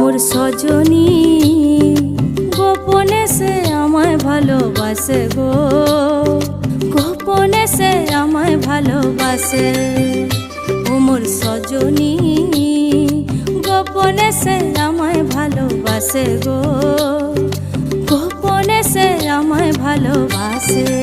মোর সজনী। গোপনে সে আমায় ভালোবাসে গো। গোপনে সে আমায় ভালোবাসে ও মোর সজনী। গোপনে সে আমায় ভালোবাসে গো। গোপনে সে আমায় ভালোবাসে।